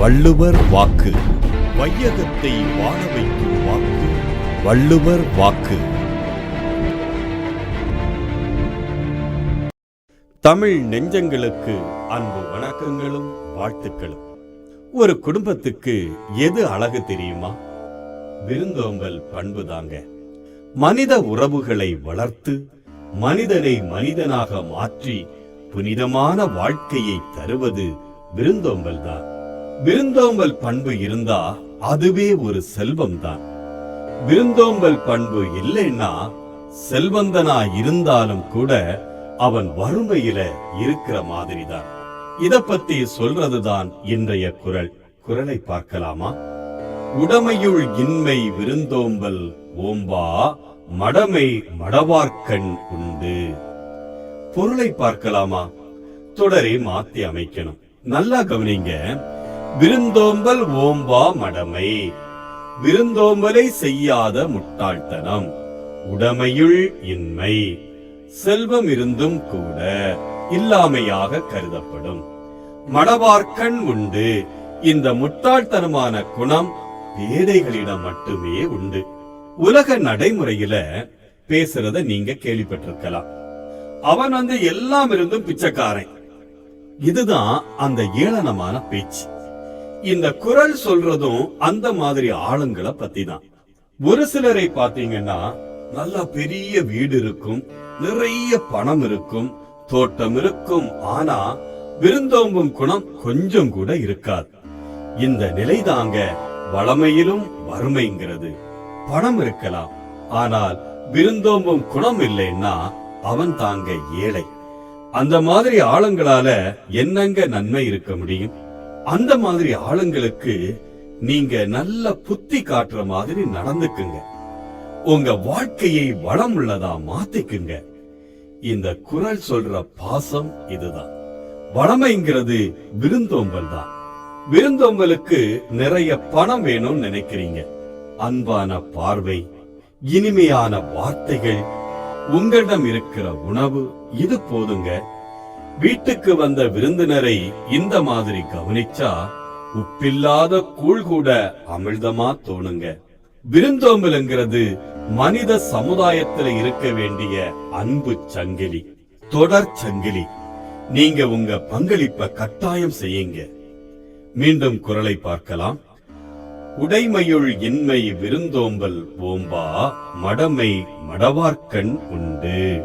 வள்ளுவர் வாக்கு. வையகத்தை வாழ வைக்கும் வாக்கு. வள்ளுவர் வாக்கு. தமிழ் நெஞ்சங்களுக்கு அன்பு வணக்கங்களும் வாழ்த்துக்களும். ஒரு குடும்பத்துக்கு எது அழகு தெரியுமா? விருந்தோம்பல் பண்பு தாங்க. மனித உறவுகளை வளர்த்து மனிதனை மனிதனாக மாற்றி புனிதமான வாழ்க்கையை தருவது விருந்தோம்பல் தான். விருந்தோம்பல் பண்பு இருந்தா அதுவே ஒரு செல்வம் தான் விருந்தோம்பல் பண்பு இல்லைன்னா செல்வந்தனா இருந்தாலும் கூட அவன் வறுமையில இருக்கிற மாதிரிதான். இத பத்தி சொல்றதுதான் இன்றைய குரல். குரலை பார்க்கலாமா? உடமையுள் இன்மை விருந்தோம்பல் ஓம்பா மடமை மடவார்க்கண் உண்டு. பொருளை பார்க்கலாமா? தொடரை மாத்தி அமைக்கணும். நல்லா கவனிங்க. விருந்தோம்பல் ஓம்பா மடமை. விருந்தோம்பலை செய்யாத முட்டாள்தனம். உடமையுள் இன்மை. செல்வம் இருந்தும் கூட இல்லாமையாக கருதப்படும். மடவார்க்கண் உண்டு. இந்த முட்டாள்தனமான குணம் பேதைகளிடம் மட்டுமே உண்டு. உலக நடைமுறையில பேசுறத நீங்க கேள்விப்பட்டிருக்கலாம். அவன் வந்து எல்லாம் இருந்தும் பிச்சைக்காரன். இதுதான் அந்த ஏளனமான பேச்சு. இந்த குரல் சொல்றதும் அந்த மாதிரி ஆளுங்களை பத்தி தான் ஒரு சிலரை பாத்தீங்கன்னா நல்லா பெரிய வீடு இருக்கும் நிறைய பணம் இருக்கும் தோட்டம் இருக்கும் ஆனா விருந்தோம்பும் குணம் கொஞ்சம் கூட இருக்காது. இந்த நிலைதாங்க வளமையிலும் வறுமைங்கிறது. பணம் இருக்கலாம் ஆனால் விருந்தோம்பும் குணம் இல்லைன்னா அவன் தாங்க ஏழை. அந்த மாதிரி ஆளுங்களால என்னங்க நன்மை இருக்க முடியும்? அந்த மாதிரி ஆளுங்களுக்கு நீங்க நல்ல புத்தி காட்டுற மாதிரி நடந்துக்குங்க. உங்க வாழ்க்கையை வளம் உள்ளதா மாத்திக்குங்க. இந்த குரல் சொல்ற பாசம் இதுதான். வளமைங்கிறது விருந்தோம்பல் தான். விருந்தோம்பலுக்கு நிறைய பணம் வேணும்னு நினைக்கிறீங்க. அன்பான பார்வை இனிமையான வார்த்தைகள் உங்களிடம் இருக்கிற உணவு இது போதுங்க. வீட்டுக்கு வந்த விருந்தினரை இந்த மாதிரி கவனிச்சா உப்பில்லாத கூழ் கூட அமிழ்தமா தோணுங்க. விருந்தோம்பலுங்கிறது மனித சமுதாயத்துல இருக்க வேண்டிய அன்பு சங்கிலி தொடர் சங்கிலி. நீங்க உங்க பங்களிப்ப கட்டாயம் செய்யுங்க. மீண்டும் குரலை பார்க்கலாம். உடைமையுள் இன்மை விருந்தோம்பல் ஓம்பா மடமை மடவார்க்கண் உண்டு.